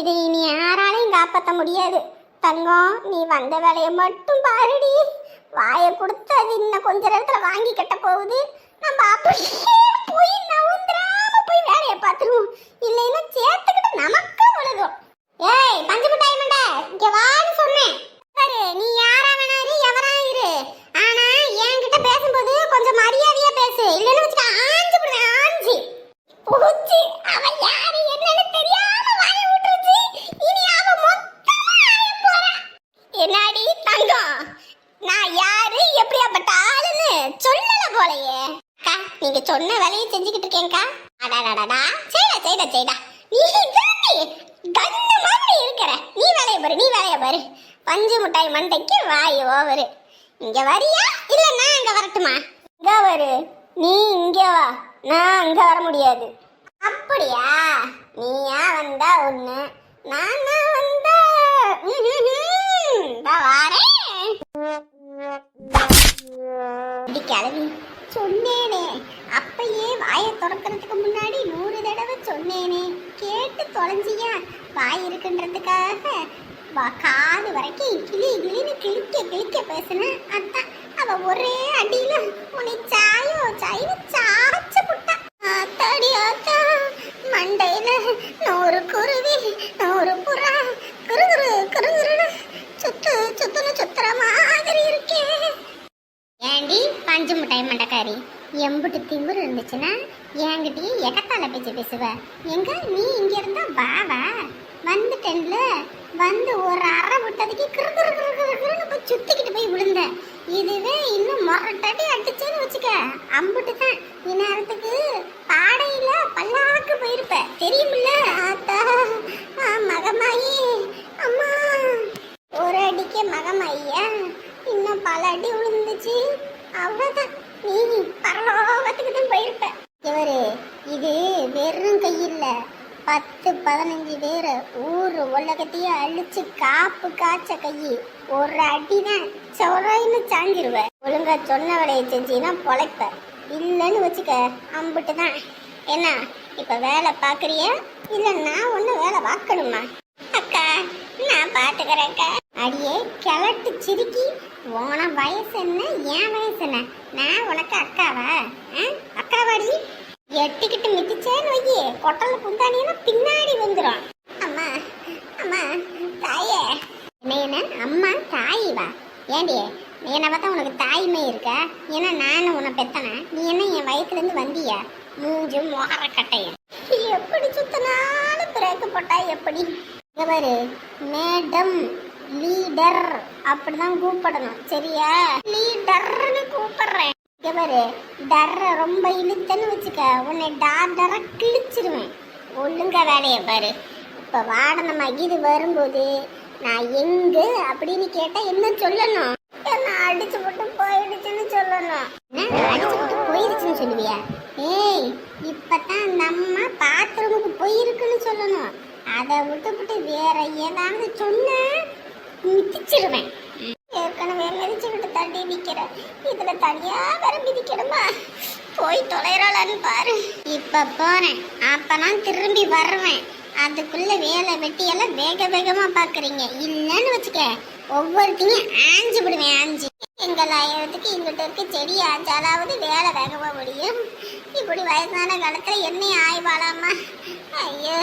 இதை இனி யாராலையும் காப்பாற்ற முடியாது. தங்கம் நீ வந்த வேலையை மட்டும் பாருடி. வாயை கொடுத்து அது இன்னும் கொஞ்ச நேரத்தில் வாங்கி கட்ட போகுது. நம்ம அப்படியே போய் நவுந்துராம போய் வேலையை பார்த்துருவோம். இல்லைன்னா சேர்த்துக்கிட்டு நமக்கு உலகம். ஏய் பஞ்சு மிட்டாய் மண்டை இங்கே வான்னு சொன்னேன். பாரு நீ யாரா வேணா இரு எவரா இரு. ஆனா என்கிட்ட பேசும்போது கொஞ்சம் மரியாதையா பேசு. இல்லைன்னு வச்சுக்க ஆஞ்சு விடுவேன் ஆஞ்சு. போச்சு யாரு என்னன்னு தெரியாம வாய இனி அவ மொத்தமா என்னாடி தங்கம்? நான் யாரு? எப்படியாப்பட்ட ஆளுன்னு சொல்லல போலயே. அக்கா நீங்க சொன்ன வேலையை செஞ்சுக்கிட்டு இருக்கேன்க்கா. அடாடாடா செய்டா செய்டா செய்டா. நீ தாண்டி கண்ணு மாதிரி இருக்கிற. நீ வேலைய பாரு நீ வேலைய பாரு. பஞ்சு முட்டாய் மண்டைக்கு வாய் ஓவரு. இங்க வரியா? இல்ல நான் அங்க வரட்டுமா? இங்க வரு. நீ இங்க வா. நான் அங்க வர முடியாது. அப்படியா? நீயா வந்தா ஒண்ணு. கிளவி. சொன்னேனே. அப்பயே வாயை திறக்கிறதுக்கு முன்னாடி நூறு தடவை சொன்னேனே. கேட்டு தொலைஞ்சியா? வாய் இருக்குன்றதுக்காக வா காது வரைக்கும் கிளி கிளின்னு கிளிக்க கிளிக்க பேசுனேன். அதான் அவ ஒரே அடியில உனி சாயோ சாயின்னு சாச்சு நான் ஒரு குருவி நூறு புறா. குறுகுறு குறுகுறுன்னு சுத்து சுத்துன்னு சுத்துற மாதிரி இருக்கே. ஏண்டி பஞ்சு மிட்டாய் மண்டக்காரி எம்புட்டு திமிரு இருந்துச்சுன்னா என்கிட்டயே எகத்தால பேச்சு பேசுவ. எங்க? நீ இங்க இருந்தா வா வா வந்துட்டேன்ல வந்து ஒரு அரை விட்டதுக்கு கிரு கிரு கிரு கிருன்னு போய் சுத்திக்கிட்டு போய் விழுந்த. இதுவே இன்னும் மொரட்டடி அடிச்சேன்னு வச்சுக்க. அம்புட்டு தான். இந்நேரத்துக்கு ஊர் அழிச்சு காப்பு காய்ச்ச கையி ஒரு அடிதான் சொரைன்னு சாஞ்சிருவ. ஒழுங்கா சொன்ன வேலையை செஞ்சீங்கன்னா பொழைப்ப. இல்லைன்னு வச்சுக்க அம்பிட்டு தான் என்ன இப்ப வேலை பார்க்குறிய இல்லை நான் ஒண்ணு வேலை பார்க்கணுமா? அக்கா நான் பார்த்துக்கிறேன்க்கா அடியே கிளட்டு சிரிக்கி உன வயசு என்ன? என் வயசு என்ன? நான் உனக்கு அக்காவா? ஆ? அக்காவாடி? எட்டுக்கிட்டு மிதிச்சேன்னு வையே கொட்டல குந்தானினா பின்னாடி வந்துடும் என்ன? அம்மா தாய் வா. ஏண்டி என்னை பார்த்தா உனக்கு தாய்மை இருக்க? ஏன்னா நானும் உன்னை பெத்தனே நீ என்ன என் வயிற்றுல வந்திய? வந்தியா மூஞ்சு மொகர கட்டைய எப்படி சுத்தினாலும் பிரேக்கு போட்டா எப்படி? பாரு மேடம் லீடர் அப்படிதான் கூப்பிடணும். சரியா? லீடர்னு கூப்பிடுறேன். பாரு டர்ற ரொம்ப இழுத்தன்னு வச்சுக்க. உன்னை டார்டர கிழிச்சிருவேன். ஒழுங்கா வேலையை பாரு. இப்போ வாடன மகிது வரும்போது நான் எங்க அப்படின்னு கேட்டா என்ன சொல்லணும்? என்ன அடிச்சு போட்டு போயிடுச்சுன்னு சொல்லணும். என்ன? அடிச்சு போட்டு போயிடுச்சுன்னு சொல்லுவியா? ஏய் இப்பதான் நம்ம பாத்ரூமுக்கு போயிருக்குன்னு சொல்லணும். அதை விட்டுவிட்டு வேற ஏதாவது சொன்ன மிதிச்சிருவேன். ஏற்கனவே மிதிச்சுக்கிட்டு தட்டி நிக்கிறேன் இதுல தனியா வேற மிதிக்கணுமா? போய் தொலைறாளான்னு பாரு. இப்ப போறேன். அப்பதான் திரும்பி வருவேன். அதுக்குள்ள வேலை வெட்டி எல்லாம் வேக வேகமா பாக்குறீங்க. இல்லன்னு வச்சுக்க ஒவ்வொருத்தையும் ஆஞ்சு விடுவேன் ஆஞ்சு. எங்கள் ஆயிரத்துக்கு இங்கிட்ட இருக்க செடி ஆஞ்சாலாவது வேலை வேகமா முடியும். இப்படி வயசான காலத்துல என்ன ஆய்வாளாமா? ஐயோ.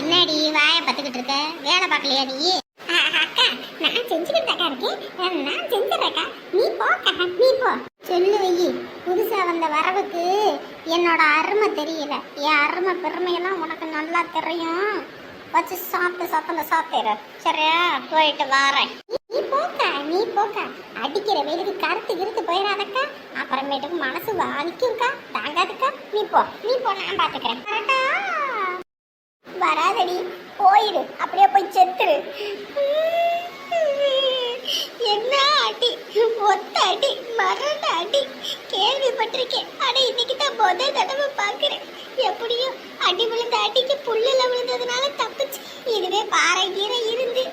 என்னடி வாயை பத்துக்கிட்டு இருக்க? வேலை பார்க்கலையா நீ? அக்கா நான் செஞ்சுக்கிட்டு அக்கா இருக்கேன். நான் செஞ்சுறேக்கா. நீ போக்கா நீ போ. சொல்லு வையி புதுசா வந்த வரவுக்கு என்னோட அருமை தெரியல. என் அருமை பெருமையெல்லாம் உனக்கு நல்லா தெரியும். வச்சு சாப்பிட்டு சாப்பிட்டு சாப்பிடுற சரியா? போயிட்டு வரேன். நீ போக்கா நீ போக்கா. அடிக்கிற வெயிலுக்கு கருத்து கிருத்து போயிடாதக்கா. அப்புறமேட்டுக்கு மனசு வலிக்கும்க்கா. தாங்காதுக்கா. நீ போ. நீ போ நான் பாத்துக்கிறேன். கரெக்டா வராதடி. போயிடு செத்துரு என்ன அடி? ஒத்த அடி மரண அடி? கேள்விப்பட்டிருக்கேன். ஆனா இன்னைக்கு தான் முத தடவை பாக்குறேன் எப்படியும் அடி விழுந்த அடிக்கு புல்லுல விழுந்ததுனால தப்பிச்சு இதுவே பாறை கீரை இருந்து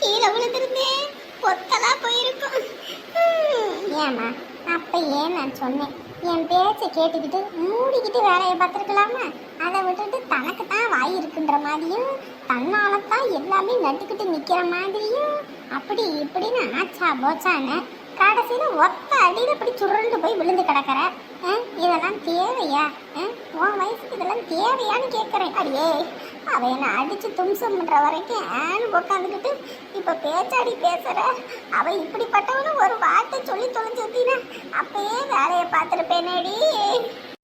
கீழே விழுந்திருந்தேன் பொத்தலா போயிருக்கும். ஏமா அப்ப ஏன் நான் சொன்னேன். என் பேச்சை கேட்டுக்கிட்டு மூடிக்கிட்டு வேலையை பார்த்துருக்கலாமா? அதை விட்டுட்டு தனக்கு தான் வாய் இருக்குன்ற மாதிரியும் தன்னால தான் எல்லாமே நட்டுக்கிட்டு நிற்கிற மாதிரியும் அப்படி இப்படின்னு ஆச்சா போச்சான்னு கடைசியில் ஒத்த அடியில் இப்படி சுருண்டு போய் விழுந்து கிடக்கிற. இதெல்லாம் தேவையா? உன் வயசுக்கு இதெல்லாம் தேவையான்னு கேட்குறேன் அடியே. அவன் என்னை அடித்து தும்சம் பண்ணுற வரைக்கும் ஏன்னு உட்காந்துக்கிட்டு இப்போ பேச்சாடி பேசுகிற அவன் இப்படிப்பட்டவனு ஒரு வார்த்தை சொல்லி தொலைஞ்சிருந்தீனா அப்பயே வேலையை பார்த்துருப்பேனேடி.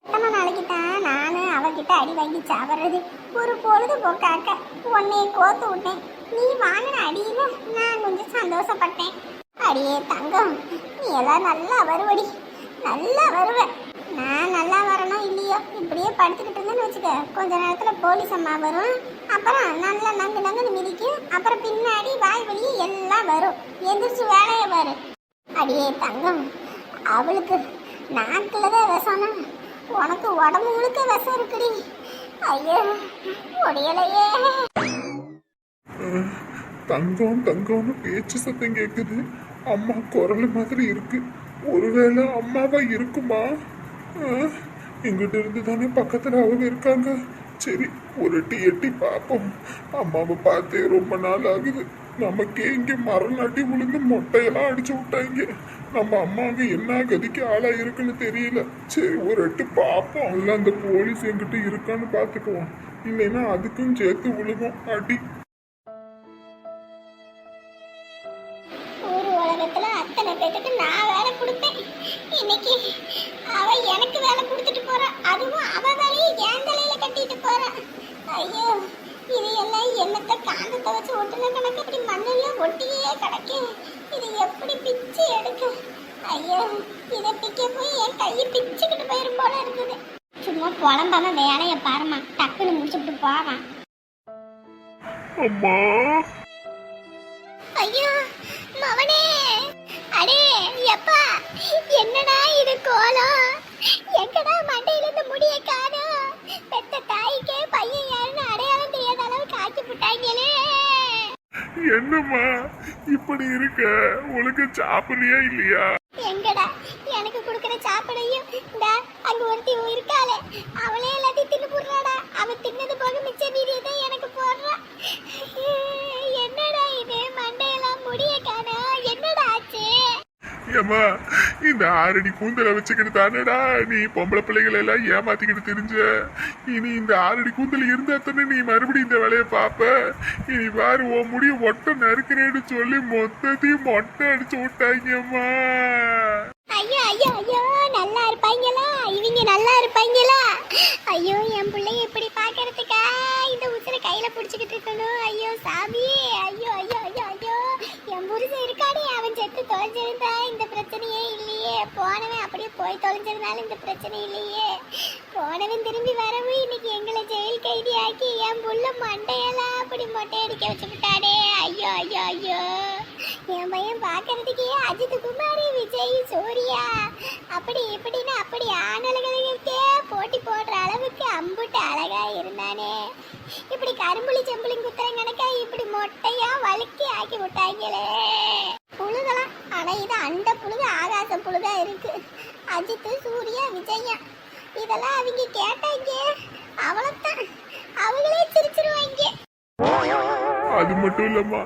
எத்தனை நாளைக்கு தான் நான் அவகிட்ட அடி வாங்கி சாவறது. ஒரு பொழுது போக்காக்க உன்னை கோத்து விட்டேன். நீ வாங்கின அடியில நான் கொஞ்சம் சந்தோஷப்பட்டேன். அடியே தங்கம் நீ எல்லாம் நல்லா வருவடி. நல்லா வருவ. நான் நல்லா வரணும். இல்லையோ இப்படியே படுத்துக்கிட்டு இருந்தேன்னு வச்சுக்க. கொஞ்ச நேரத்தில் போலீஸ் அம்மா வரும். அப்புறம் நல்லா நங்கு நங்குன்னு மிதிக்கும் அப்புறம் பின்னாடி வாய் வழி எல்லாம் வரும். எந்திரிச்சு வேலையை வரும் அடியே தங்கம் அவளுக்கு நாட்டில் தான் விஷம்னா உனக்கு உடம்பு முழுக்க விஷம் இருக்குடி. ஐயோ முடியலையே. தங்கம் தங்கம்னு பேச்சு சத்தம் கேட்குது அம்மா குரல் மாதிரி இருக்கு. ஒருவேளை அம்மாவா இருக்குமா? ஆ, இங்கிட்ட இருந்து தானே பக்கத்தில் அவங்க இருக்காங்க. சரி ஒரு எட்டி எட்டி பார்ப்போம். அம்மாவை பார்த்தே ரொம்ப நாள் ஆகுது. நமக்கே இங்கே மரம் நாட்டி விழுந்து மொட்டையெல்லாம் அடிச்சு விட்டாங்க. நம்ம அம்மாவுக்கு என்ன கதிக்கு ஆளாக இருக்குன்னு தெரியல. சரி ஒரு எட்டு பார்ப்போம். இல்லை அந்த போலீஸ் எங்கிட்ட இருக்கான்னு பார்த்துக்குவோம். இல்லைன்னா அதுக்கும் சேர்த்து விழுகும் அடி. உலகத்துல அத்தனை பேருக்கு நான் வேலை கொடுப்பேன். இன்னைக்கு அவ எனக்கு வேலை கொடுத்துட்டு போறா. அதுவும் அவ வேலையை என் தலையில கட்டிட்டு போறா. ஐயோ இது எல்லாம் என்னத்த காந்தத்தை வச்சு ஒட்டுன கணக்கு? இப்படி மண்ணெல்லாம் ஒட்டியே கிடக்கு. இது எப்படி பிச்சு எடுக்க? ஐயோ இதை பிக்க போய் என் கையை பிச்சுக்கிட்டு போயிரும் போல இருக்குது. சும்மா புலம்பாம வேலையை பாருமா டக்குன்னு முடிச்சுட்டு போவான். ஐயோ மவனே! எப்பா என்னடா இது கோலம் எங்கடா மண்டையில இருந்து முடிய காணோம் பெத்த தாய்க்கே பையன் யாருன்னு அடையாளம் தெரியாத அளவுக்கு ஆக்கி விட்டாங்களே என்னம்மா இப்படி இருக்க? உனக்கு சாப்பிடுறியா இல்லையா? எங்கடா? எனக்கு கொடுக்குற சாப்பிடையும் இந்த அங்க ஒருத்தி இருக்காளே. அவளே எல்லாத்தையும் தின்னு போடுறாடா. அவ தின்னது போக மிச்ச மீதியை தான் எனக்கு போடுறா. ஏம்மா இந்த ஆறடி கூந்தலை வச்சுக்கிட்டு தானேடா நீ பொம்பளை பிள்ளைகளை எல்லாம் ஏமாத்திக்கிட்டு தெரிஞ்ச? இனி இந்த ஆறடி கூந்தல் இருந்தா தானே நீ மறுபடியும் இந்த வேலையை பார்ப்ப? இனி பாரு உன் முடிய மொட்டை நறுக்கிறேன்னு சொல்லி மொத்தத்தையும் மொட்டை அடிச்சு விட்டாங்கம்மா ஐயோ ஐயோ ஐயோ நல்லா இருப்பாங்களா? இவங்க நல்லா இருப்பாங்களா? ஐயோ என் பிள்ளைய இப்படி பாக்குறதுக்கா இந்த உத்தர கையில புடிச்சுக்கிட்டு இருக்கணும். ஐயோ சாமி ஐயோ ஐயோ ஐயோ ஐயோ என் புரிசை இருக்கா செட்டு தொலைஞ்சிருந்தா இந்த பிரச்சனையே இல்லையே. போனவன் அப்படியே போய் தொலைஞ்சதுனால இந்த பிரச்சனை இல்லையே. போனவன் திரும்பி வரவும் இன்னைக்கு எங்களை ஜெயில் கைதி ஆக்கி என் புள்ள மண்டையெல்லாம் அப்படி மொட்டை அடிக்க வச்சுக்கிட்டானே ஐயோ ஐயோ ஐயோ. என் பையன் பார்க்கறதுக்கே அஜித் குமார் விஜய் சூர்யா. அப்படி இப்படின்னு அப்படி ஆணழகளுக்கே போட்டி போடுற அளவுக்கு அம்புட்டு அழகா இருந்தானே. இப்படி கரும்புளி செம்புளி குத்துறன் கணக்கா இப்படி மொட்டையா வழுக்கி ஆக்கி விட்டாங்களே. புழுகலாம் ஆனா இது அண்ட புழுகு ஆகாச புழுகா இருக்கு. அஜித் சூர்யா விஜயா இதெல்லாம் அவங்க கேட்டாங்க. அவ்வளோத்தான் அவங்களே சிரிச்சிருவாங்க. அது மட்டும் இல்லம்மா.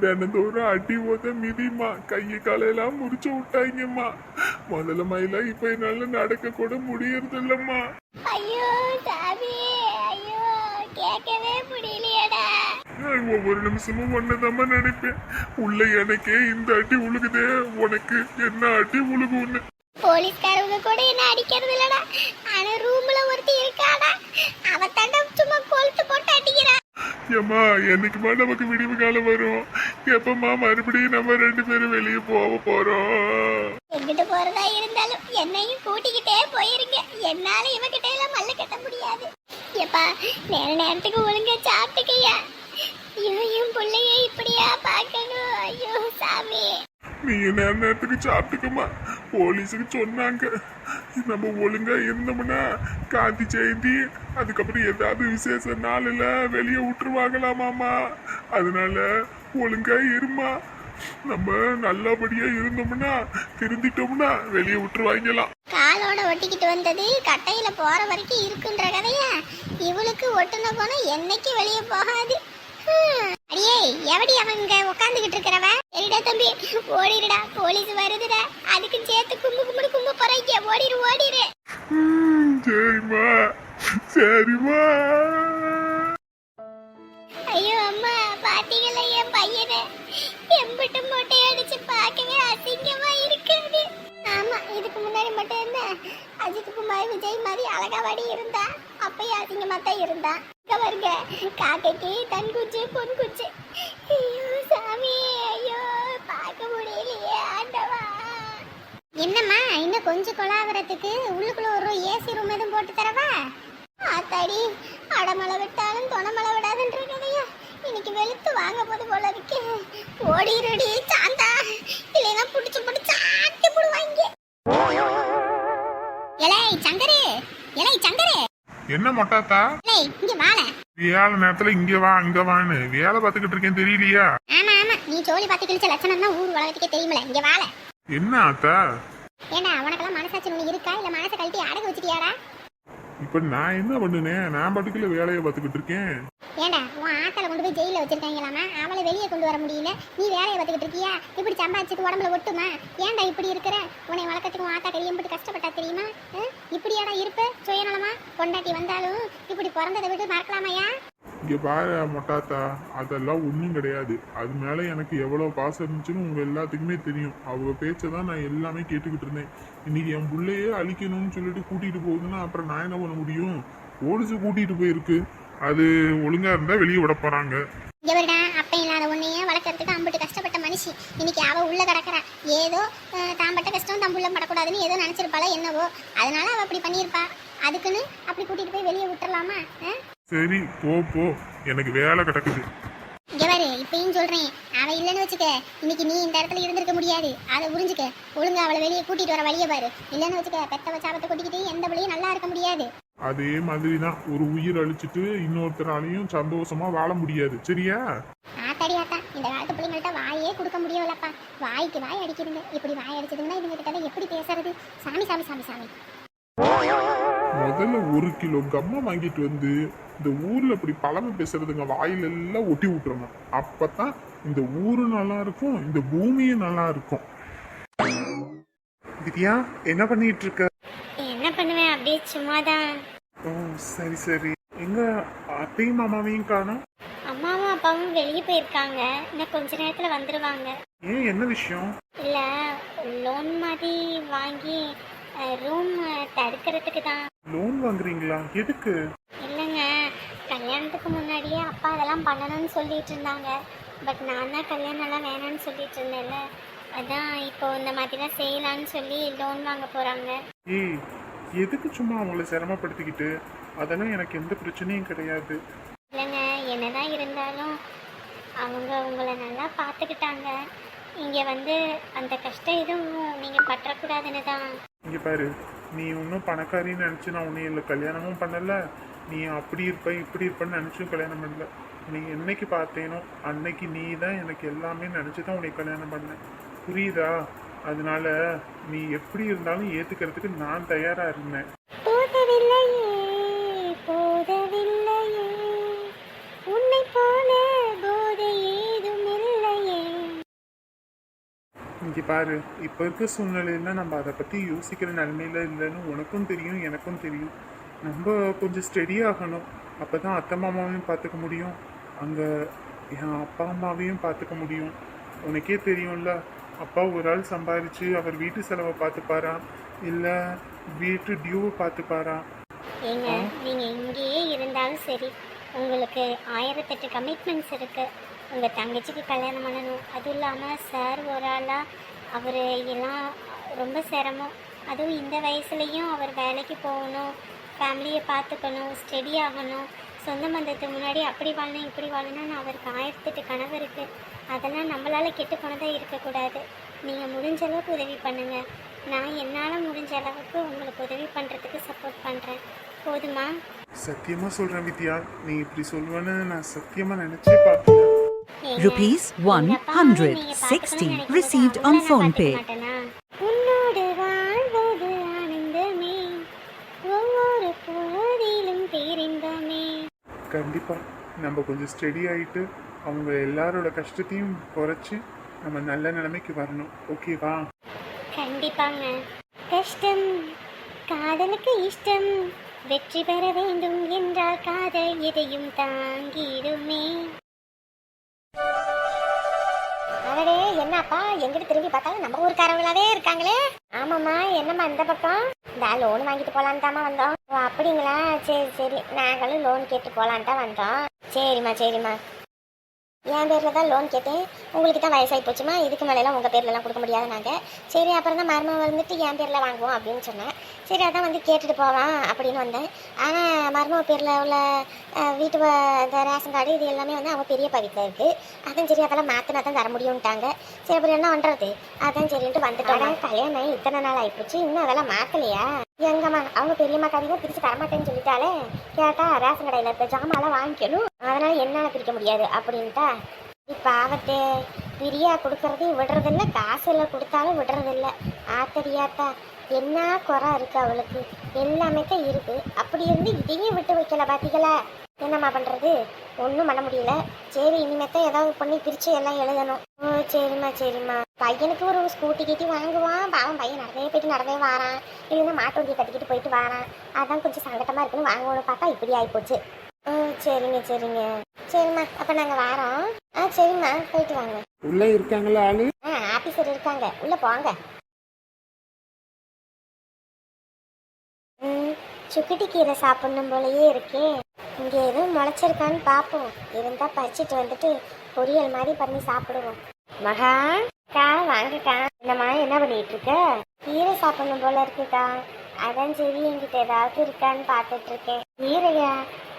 தினந்தோறும் அடி போத மிதிமா கையை காலையெல்லாம் முறிச்சு விட்டாங்கம்மா. முதல்ல மயில இப்ப என்னால நடக்க கூட முடியறது இல்லம்மா ஐயோ சாமி. ஐயோ கேட்கவே முடியலையேடா. நான் ஒவ்வொரு நிமிஷமும் ஒன்னதாம்மா நினைப்பேன். உள்ள எனக்கே இந்த அடி உழுகுதே. உனக்கு என்ன அடி உழுகுன்னு போலீஸ்காரவங்க கூட என்ன அடிக்கிறது இல்லடா. ஆனா ரூம்ல ஒருத்தி இருக்காடா. அவ தண்டம் சும்மா கொளுத்து போட்டு அடிக்கிறா. ஏம்மா என்னைக்குமா நமக்கு விடிவு காலம் வரும்? எப்பமா மறுபடியும் நம்ம ரெண்டு பேரும் வெளியே போக போறோம்? எங்கிட்டு போறதா இருந்தாலும் என்னையும் கூட்டிக்கிட்டே போயிருங்க. என்னால இவகிட்ட எல்லாம் மல்ல கட்ட முடியாது. எப்பா நேர நேரத்துக்கு ஒழுங்கா சாப்பிட்டுக்கையா? ஐயோ பிள்ளைய இப்படியா பார்க்கணும்? ஐயோ சாமி. நீ நேர நேரத்துக்கு சாப்பிட்டுக்கம்மா? போலீஸுக்கு சொன்னாங்க. நம்ம ஒழுங்கா இருந்தோம்னா காந்தி ஜெயந்தி அதுக்கப்புறம் ஏதாவது விசேஷ நாளில் வெளியே விட்டுருவாங்களாமாம்மா? அதனால ஒழுங்கா இருமா நம்ம நல்லபடியா இருந்தோம்னா திருந்திட்டோம்னா வெளியே விட்டுருவாங்கலாம் காலோட ஒட்டிக்கிட்டு வந்தது கட்டையில போற வரைக்கும் இருக்குன்ற கதையா? இவளுக்கு ஒட்டுன போன என்னைக்கு வெளியே போகாது. அடியே எவடி அவங்க உட்காந்துக்கிட்டு இருக்கிறவ? சரிடா தம்பி ஓடிடுடா போலீஸ் வருதுடா. அதுக்கு சேர்த்து கும்பு கும்பு கும்பு போறீங்க ஓடிடு ஓடிடு சரிம்மா. சரிம்மா. ஐயோ அம்மா பாத்தீங்களா என் பையனை? எம்பிட்டு மொட்டை அடிச்சு பார்க்கவே அசிங்கமா இருக்காது ஆமா இதுக்கு முன்னாடி மட்டும் என்ன? அஜித் குமார் விஜய் மாதிரி அழகாவாடி இருந்தா அப்பயும் அசிங்கமா தான் இருந்தா. வருங்க காக்கைக்கு தன் குச்சி பொன் குச்சி. ஐயோ சாமி ஐயோ பார்க்க முடியலையே ஆண்டவா. என்னம்மா இன்னும் கொஞ்சம் கொலாவரத்துக்கு உள்ளுக்குள்ள ஒரு ஏசி ரூம் எதுவும் போட்டு தரவா? ஆத்தாடி அடமலை விட்டாலும் தொணமலை விடாதுன்ற கதையா இன்னைக்கு வெளுத்து வாங்க போது போல இருக்கு. ஓடிருடி சாந்தா. இல்லைன்னா புடிச்சு புடிச்சு ஆட்டி போடுவாங்க. இலை சங்கரே இலை சங்கரே. என்ன மொட்டாத்தா இங்க வாழ வேலை நேரத்துல இங்க வா அங்க வான்னு. வேலை பார்த்துக்கிட்டு இருக்கேன் தெரியலையா? ஆமா ஆமா. நீ ஜோலி பார்த்து கிழிச்ச லட்சணம் தான் ஊர் உலகத்துக்கே தெரியுமில இங்க வாழ என்ன ஆத்தா ஏண்டா உனக்கெல்லாம் மனசாட்சி ஒண்ணு இருக்கா? இல்ல மனசை கழட்டி அடகு வச்சிட்டியாடா? இப்ப நான் என்ன பண்ணுனேன் நான் பாட்டுக்குள்ள வேலையை பார்த்துக்கிட்டு இருக்கேன். ஏண்டா உன் ஆத்தால கொண்டு போய் ஜெயில வச்சிருக்காங்களாமா? அவளை வெளியே கொண்டு வர முடியல. நீ வேலையை பார்த்துக்கிட்டு இருக்கியா? இப்படி சம்பாதிச்சுட்டு உடம்புல ஒட்டுமா? ஏன்டா இப்படி இருக்கிற? உன்னை வளர்க்கறதுக்கு உன் ஆத்தா கறி கஷ்டப்பட்டா தெரியுமா? இப்படியாடா இருப்ப சுயநலமா? பொண்டாட்டி வந்தாலும் இப்படி பிறந்ததை விட்டு மறக்கலாமையா? இங்கே பாரு மொட்டாத்தா அதெல்லாம் ஒன்றும் கிடையாது. அது மேலே எனக்கு எவ்வளோ பாசம் இருந்துச்சுன்னு உங்கள் எல்லாத்துக்குமே தெரியும். அவங்க பேச்சை தான் நான் எல்லாமே கேட்டுக்கிட்டு இருந்தேன். இன்னைக்கு என் பிள்ளையே அழிக்கணும்னு சொல்லிட்டு கூட்டிகிட்டு போகுதுன்னா அப்புறம் நான் என்ன பண்ண முடியும்? ஓடிச்சு கூட்டிகிட்டு போயிருக்கு. அது ஒழுங்காக இருந்தால் வெளியே விட போகிறாங்க இங்க அப்ப இல்லாத உன்னைய வளர்க்கறதுக்கு அம்பிட்டு கஷ்டப்பட்ட மனுஷி. இன்னைக்கு அவ உள்ள கிடக்குறா. ஏதோ அஹ், கஷ்டம் தம் படக்கூடாதுன்னு ஏதோ நினைச்சிருப்பாளோ என்னவோ. அதனால அவ அப்படி பண்ணியிருப்பா. அதுக்குன்னு அப்படி கூட்டிட்டு போய் வெளியே விட்டுறலாமா? சரி போ போ. எனக்கு வேலை கிடக்குது. இங்க பாரு இப்பயும் சொல்றேன். அவ இல்லைன்னு வச்சுக்க இன்னைக்கு நீ இந்த இடத்துல இருந்திருக்க முடியாது. அதை புரிஞ்சுக்க. ஒழுங்கா அவளை வெளியே கூட்டிட்டு வர வழியை பாரு. இல்லைன்னு வச்சுக்க பெத்த சாபத்தை கொட்டிக்கிட்டு எந்த வழியும் நல்லா இருக்க முடியாது. அதே மாதிரி தான் ஒரு உயிர் அழிச்சிட்டு இன்னொருத்தராலையும் சந்தோஷமா வாழ முடியாது. சரியா? ஆத்தாடி ஆத்தா இந்த காலத்து பிள்ளைங்கள்ட்ட வாயே கொடுக்க முடியலப்பா வாய்க்கு வாய் அடிக்குதுங்க. இப்படி வாய் அடிச்சதுங்கன்னா இதுங்க கிட்ட எப்படி பேசுறது? சாமி சாமி சாமி சாமி. முதல்ல ஒரு கிலோ கம்மா வாங்கிட்டு வந்து இந்த ஊர்ல இப்படி பழமை பேசுறதுங்க வாயில எல்லாம் ஒட்டி விட்டுறணும் அப்பதான் இந்த ஊரு நல்லா இருக்கும் இந்த பூமியும் நல்லா இருக்கும் வித்யா என்ன பண்ணிட்டு இருக்க என்ன பண்ணுவேன் அப்படியே சும்மாதான். ஓ சரி சரி. எங்க அத்தையும் மாமாவையும் காணோம்? அம்மாவும் அப்பாவும் வெளியே போயிருக்காங்க. இன்னும் கொஞ்ச நேரத்துல வந்துருவாங்க. ஏன் என்ன விஷயம்? இல்ல லோன் மாதிரி வாங்கி ரூம் தடுக்கிறதுக்கு தான் லோன் வாங்குறீங்களா? எதுக்கு? இல்லைங்க. கல்யாணத்துக்கு முன்னாடியே அப்பா அதெல்லாம் பண்ணணும்னு சொல்லிட்டு இருந்தாங்க. பட் நான் தான் கல்யாணம்லாம் வேணாம்னு சொல்லிட்டு இருந்தேன்ல. அதான் இப்போ இந்த மாதிரிலாம் செய்யலான்னு சொல்லி லோன் வாங்க போகிறாங்க ஏய் எதுக்கு சும்மா அவங்கள சிரமப்படுத்திக்கிட்டு? அதெல்லாம் எனக்கு எந்த பிரச்சனையும் கிடையாது. இல்லைங்க. என்னதான் இருந்தாலும் அவங்க உங்களை நல்லா பார்த்துக்கிட்டாங்க. இங்கே வந்து அந்த கஷ்டம் எதுவும் நீங்கள் பற்றக்கூடாதுன்னு தான். இங்க பாரு நீ இன்னும் பணக்காரின்னு நினைச்சு நான் உன்னை இல்லை கல்யாணமும் பண்ணல. நீ அப்படி இருப்ப இப்படி இருப்பன்னு நினைச்சும் கல்யாணம் பண்ணல. நீ என்னைக்கு பார்த்தேனோ அன்னைக்கு நீ தான் எனக்கு எல்லாமே நினைச்சு தான் உன்னை கல்யாணம் பண்ணேன். புரியுதா? அதனால நீ எப்படி இருந்தாலும் ஏத்துக்கிறதுக்கு நான் தயாரா இருந்தேன். இங்க பாரு இப்போ இருக்க சூழ்நிலையில நம்ம அதை பற்றி யோசிக்கிற நிலைமையில இல்லைன்னு உனக்கும் தெரியும் எனக்கும் தெரியும். நம்ம கொஞ்சம் ஸ்டெடி ஆகணும். அப்பதான் அத்தை மாமாவையும் பார்த்துக்க முடியும். அங்கே என் அப்பா அம்மாவையும் பார்த்துக்க முடியும். உனக்கே தெரியும்ல அப்பா ஒரு ஆள் சம்பாரித்து அவர் வீட்டு செலவை பார்த்துப்பாரா இல்லை வீட்டு டியூவை பார்த்துப்பாரா ஏங்க நீங்கள் இங்கேயே இருந்தாலும் சரி. உங்களுக்கு ஆயிரத்தெட்டு கமிட்மெண்ட்ஸ் இருக்குது உங்கள் தங்கச்சிக்கு கல்யாணம் பண்ணணும். அதுவும் இல்லாமல் சார் ஒரு ஆளாக அவர் எல்லாம் ரொம்ப சிரமம். அதுவும் இந்த வயசுலேயும் அவர் வேலைக்கு போகணும் ஃபேமிலியை பார்த்துக்கணும் ஸ்டெடி ஆகணும். சொந்த பந்தத்துக்கு முன்னாடி அப்படி வாழணும் இப்படி வாழணும்னு அவருக்கு ஆயிரத்தெட்டு கனவு இருக்குது அதெல்லாம் நம்மளால் கெட்டு போனதாக இருக்கக்கூடாது. நீங்கள் முடிஞ்ச அளவுக்கு உதவி பண்ணுங்கள் நான் என்னால் முடிஞ்ச அளவுக்கு உங்களுக்கு உதவி பண்ணுறதுக்கு சப்போர்ட் பண்ணுறேன் போதுமா? சத்தியமாக சொல்கிறேன் வித்யா. நீ இப்படி சொல்லுவேன்னு நான் சத்தியமாக நினைச்சே பார்த்தேன் Rupees 160 received on phone pay. உன்னோடு வாழ்வது ஆனந்தமே. ஒவ்வொரு பொழுதிலும் பேரின்பமே. கண்டிப்பா. நம்ம கொஞ்சம் ஸ்டெடி ஆயிட்டு அவங்க எல்லாரோட கஷ்டத்தையும் குறைச்சி நம்ம நல்ல நிலைமைக்கு வரணும். ஓகேவா கண்டிப்பாங்க. கஷ்டம் காதலுக்கு இஷ்டம். வெற்றி பெற வேண்டும் என்றால் காதல் எதையும் தாங்கிடுமே. அடடே என்னப்பா? எங்கிட்ட திரும்பி பார்த்தாலும் நம்ம ஊருக்காரங்களாவே இருக்காங்களே. ஆமாம்மா என்னம்மா இந்த பக்கம்? இந்த லோன் வாங்கிட்டு போலான்னு வந்தோம். ஓ அப்படிங்களா? சரி சரி. நாங்களும் லோன் கேட்டு போலான்னு தான் வந்தோம். சரிம்மா சரிம்மா. என் பேரில் தான் லோன் கேட்டேன். உங்களுக்கு தான் வயசாகி போச்சுமா? இதுக்கு மேலெலாம் உங்கள் பேர்லலாம் கொடுக்க முடியாது நாங்கள் சரி அப்புறம் தான் மருமக வந்துட்டு என் பேரில் வாங்குவோம் அப்படின்னு சொன்னேன். சரி அதான் வந்து கேட்டுட்டு போவான் அப்படின்னு வந்தேன். ஆனால் மருமக பேரில் உள்ள வீட்டு வ- இந்த ரேஷன் கார்டு இது எல்லாமே வந்து அவங்க பெரிய வீட்டில் இருக்குது அதான் சரி அதெல்லாம் மாற்றினா தான் தர முடியும்ட்டாங்க. சரி அப்புறம் என்ன பண்ணுறது அதான் சரின்ட்டு வந்துட்டோம். கல்யாணம் ஆகி இத்தனை நாள் ஆகிப்போச்சு இன்னும் அதெல்லாம் மாற்றலையா எங்கம்மா அவங்க பெரியம்மா கறியும் பிரித்து தரமாட்டேன்னு சொல்லிட்டாலே கேட்டா ரேஷன் கடையில் இருக்க ஜாமான்லாம் வாங்கிக்கணும். அதனால் என்னால் பிரிக்க முடியாது அப்படின்ட்டா. இப்போ ஆவத்தே பிரியா கொடுக்கறது விடுறதில்ல இல்லை கொடுத்தாலும் விடுறதில்ல. ஆத்தடியாத்தா என்ன குறை இருக்குது அவளுக்கு? எல்லாமே தான் இருக்குது அப்படி இருந்து இதையும் விட்டு வைக்கல பார்த்தீங்களா என்னம்மா பண்றது? ஒன்றும் பண்ண முடியல. சரி இனிமேத்தான் ஏதாவது பண்ணி பிரிச்சு எல்லாம் எழுதணும். ஓ சரிம்மா சரிம்மா. பையனுக்கு ஒரு ஸ்கூட்டி கீட்டி வாங்குவான். பாவம் பையன் நடந்தே போயிட்டு நடந்தே வாரான். இல்லைன்னா மாட்டு வண்டியை கட்டிக்கிட்டு போயிட்டு வாரான். அதான் கொஞ்சம் சங்கடமா இருக்குன்னு வாங்கணும்னு பார்த்தா இப்படி ஆயிப்போச்சு. ஆ சரிங்க சரிங்க. சரிம்மா அப்போ நாங்கள் வாரோம். ஆ சரிம்மா. போயிட்டு வாங்க. உள்ள இருக்காங்களா ஆளு? ஆ ஆஃபீஸர் இருக்காங்க. உள்ளே போங்க. ம் சுக்கிட்டி கீரை சாப்பிடணும் போலயே இருக்கே. இங்கே எதுவும் முளைச்சிருக்கான்னு பார்ப்போம் இருந்தால் பறிச்சிட்டு வந்துட்டு பொரியல் மாதிரி பண்ணி சாப்பிடுவோம். மகா கா வாங்கக்கா. என்னம்மா என்ன பண்ணிட்டு இருக்க கீரை சாப்பிடணும் போல இருக்குக்கா. அதான் சரி என்கிட்ட ஏதாவது இருக்கான்னு பார்த்துட்டு இருக்கேன் கீரையா?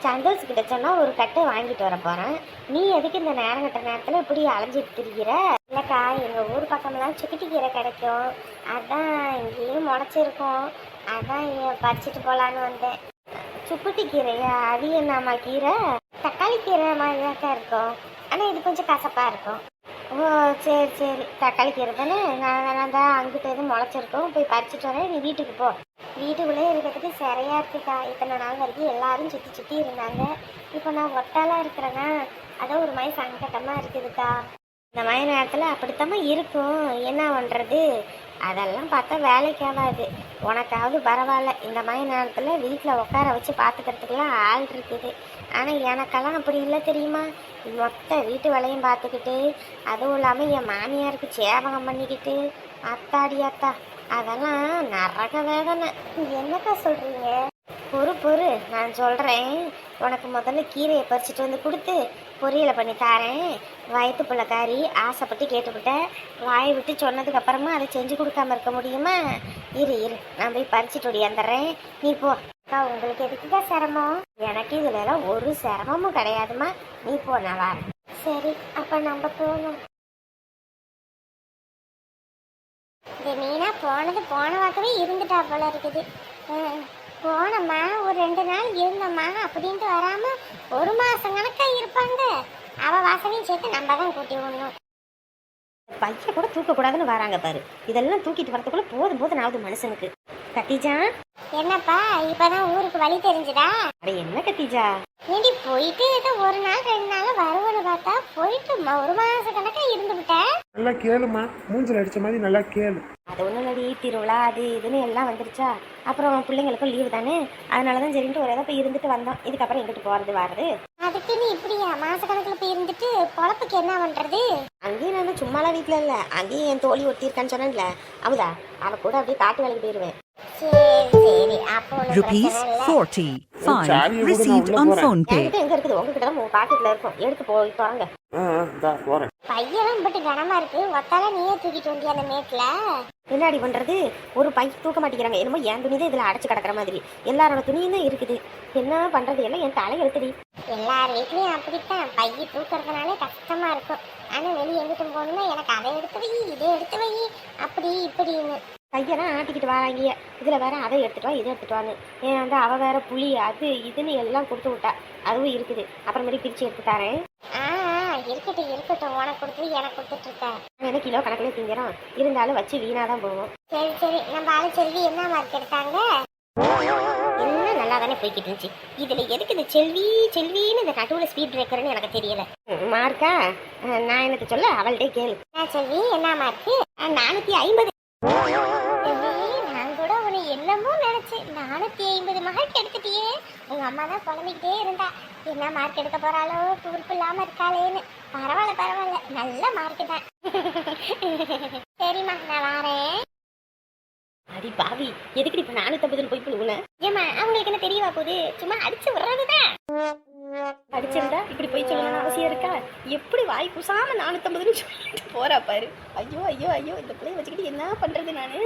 சந்தோஷ் கிட்ட சொன்னா ஒரு கட்டை வாங்கிட்டு வர போறேன். நீ எதுக்கு இந்த நேரம் கட்ட நேரத்துல இப்படி அலைஞ்சிட்டு திரிகிற இல்லக்கா எங்க ஊர் பக்கம்லாம் சுக்கிட்டி கீரை கிடைக்கும். அதான் இங்கேயும் முளைச்சிருக்கும். அதான் பறிச்சிட்டு போலான்னு வந்தேன். சுக்குட்டி கீரையா அது என்னம்மா கீரை? தக்காளி கீரை மாதிரி தான் இருக்கும். ஆனால் இது கொஞ்சம் கசப்பாக இருக்கும். ஓ சரி சரி. தக்காளி கீரை தானே? நான் நான் தான் அங்கிட்ட எதுவும் முளைச்சிருக்கோம். போய் பறிச்சிட்டு வரேன். நீ வீட்டுக்கு போ. வீட்டுக்குள்ளே இருக்கிறதுக்கு சிறையா இருக்குக்கா. இத்தனை நாள் வரைக்கும் எல்லாரும் சுற்றி சுற்றி இருந்தாங்க. இப்போ நான் ஒட்டாலாம் இருக்கிறேன்னா அதான் ஒரு மாதிரி சங்கட்டமாக இருக்குதுக்கா. இந்த மாதிரி நேரத்தில் அப்படித்தாம்மா இருக்கும். என்ன பண்ணுறது அதெல்லாம் பார்த்தா வேலைக்கு ஆகாது. உனக்காவது பரவாயில்ல. இந்த மாதிரி நேரத்தில் வீட்டில் உட்கார வச்சு பார்த்துக்கிறதுக்கெல்லாம் ஆள் இருக்குது. ஆனால் எனக்கெல்லாம் அப்படி இல்லை தெரியுமா? மொத்த வீட்டு வேலையும் பார்த்துக்கிட்டு அதுவும் இல்லாமல் என் மாமியாருக்கு சேவகம் பண்ணிக்கிட்டு அத்தாடி அத்தா அதெல்லாம் நரக வேதனை. என்னக்கா சொல்கிறீங்க பொறு பொறு. நான் சொல்கிறேன் உனக்கு முதல்ல கீரையை பறிச்சுட்டு வந்து கொடுத்து பொரியலை பண்ணி தாரேன். வயிற்று பிள்ளைக்காரி ஆசைப்பட்டு கேட்டுவிட்ட. வாயை விட்டு சொன்னதுக்கப்புறமா அதை செஞ்சு கொடுக்காம இருக்க முடியுமா? இரு இரு. நான் போய் பறிச்சுட்டு ஒடியாந்துடுறேன் நீ போ. அக்கா உங்களுக்கு எதுக்குக்கா சிரமம்? எனக்கு இதுல எல்லாம் ஒரு சிரமமும் கிடையாதுமா நீ போ வரேன். சரி அப்போ நம்ம போகணும். இது மீனா போனது போன வாக்கவே இருந்துட்டா போல இருக்குது. போனோம்மா ஒரு ரெண்டு நாள் இருந்தோம்மா அப்படின்ட்டு வராம ஒரு மாசம் கணக்கா இருப்பாங்க. அவ வாசனையும் சேர்த்து நம்ம தான் கூட்டி விடணும். பையன் கூட தூக்கக்கூடாதுன்னு வராங்க பாரு. இதெல்லாம் தூக்கிட்டு வரதுக்குள்ள போதும் போதும் ஆகுது மனுஷனுக்கு. கத்திஜா என்னப்பா இப்பதான் ஊருக்கு வழி தெரிஞ்சுதா? அட என்ன கத்திஜா? ஏண்டி போயிட்டு ஏதோ ஒரு நாள் ரெண்டு நாள் வருவன்னு பார்த்தா போயிட்டு ம- ஒரு மாச கணக்கா இருந்து விட்ட? நல்லா கேளுமா மூஞ்சில் அடிச்ச மாதிரி நல்லா கேளு. அது ஒன்றும் இல்லடி திருவிழா அது இதுன்னு எல்லாம் வந்துருச்சா. அப்புறம் பிள்ளைங்களுக்கும் லீவு தானே. அதனால தான் சரின்ட்டு ஒரு இடம் போய் இருந்துட்டு வந்தோம். இதுக்கப்புறம் எங்கிட்டு போகிறது வர்றது? அதுக்கு நீ இப்படியா மாச கணக்குல போய் இருந்துட்டு பொழப்புக்கு என்ன பண்றது? அங்கேயும் நான் சும்மாலாம் வீட்டில் இல்லை. அங்கேயும் என் தோழி ஒட்டியிருக்கான்னு சொன்னேன்ல. அமுதா அவ கூட அப்படியே காட்டு வேலைக்கு போயிடுவேன் இல்ல. 45 received on phone pay. என்கிட்ட எங்க இருக்குது உங்ககிட்ட தான் உங்க பாக்கெட்ல இருக்கும். எடுத்து போய் போறாங்க போகிறேன் பையெல்லாம் பட்டு கனமா இருக்கு. ஒத்தால நீயே தூக்கிட்டு வந்தியா அந்த மேட்ல? என்னடி பண்றது? ஒரு பை தூக்க மாட்டேங்கிறாங்க. என்னமோ என் துணி தான் இதுல அடைச்சு கிடக்குற மாதிரி. எல்லாரோட துணியும் தான் இருக்குது. என்ன பண்றது? எல்லாம் என் தலை எழுத்துடி எல்லார் வீட்லயும் அப்படித்தான். பைய தூக்கறதுனாலே கஷ்டமா இருக்கும். ஆனா வெளியே எங்கிட்டும் போகணும்னா எனக்கு அதை எடுத்து வை இதை எடுத்து வை. அப்படி இப்படின்னு. கையெல்லாம் ஆட்டிக்கிட்டு வராங்க இதுல வேற அதை எடுத்துட்டு வா இதை எடுத்துட்டு வான்னு. ஏன் வந்து அவ வேற புளி அது இதுன்னு எல்லாம் கொடுத்து விட்டா. அதுவும் இருக்குது. அப்புறமேட்டு பிரிச்சு எடுத்து தரேன். இருக்கட்டும் இருக்கட்டும். உனக்கு கொடுத்து எனக்கு கொடுத்துட்டு இருக்க. என்ன கிலோ கணக்கில் திங்கிறோம்? இருந்தாலும் வச்சு வீணாக தான் போவோம் சரி சரி. நம்ம ஆளு செல்வி என்ன மார்க் எடுத்தாங்க? எல்லாம் நல்லா தானே போய்கிட்டு இருந்துச்சு. இதுல எதுக்கு இந்த செல்வி செல்வின்னு இந்த நடுவில் ஸ்பீட் பிரேக்கர்னு எனக்கு தெரியல. மார்க்கா நான் எனக்கு சொல்ல? அவள்கிட்ட கேளு. செல்வி? என்ன மார்க் நானூற்றி ஐம்பது நான் கூட உன்னை என்னமோ நினைச்சேன் நானூத்தி ஐம்பது மார்க் எடுத்துட்டியே. உங்க அம்மா தான் புலம்பிக்கிட்டே இருந்தா. என்ன மார்க் எடுக்க போறாளோ பொறுப்பு இல்லாம இருக்காளேன்னு. பரவாயில்ல பரவாயில்ல. நல்ல மார்க் தான். சரிம்மா நான் வாரேன். அடி பாவி எதுக்கு இப்ப நானூத்தம்பதுன்னு போய் புழுவுன ஏமா அவங்களுக்கு என்ன தெரியவா போகுது? சும்மா அடிச்சு விடுறதுதான். அடிச்சிருந்தா இப்படி போய் சொல்லணும்னு அவசியம் இருக்கா? எப்படி வாய் குசாம நானூத்தம்பதுன்னு சொல்லிட்டு போறா பாரு. ஐயோ ஐயோ ஐயோ இந்த பிள்ளைய வச்சுக்கிட்டு என்ன பண்றது நானு?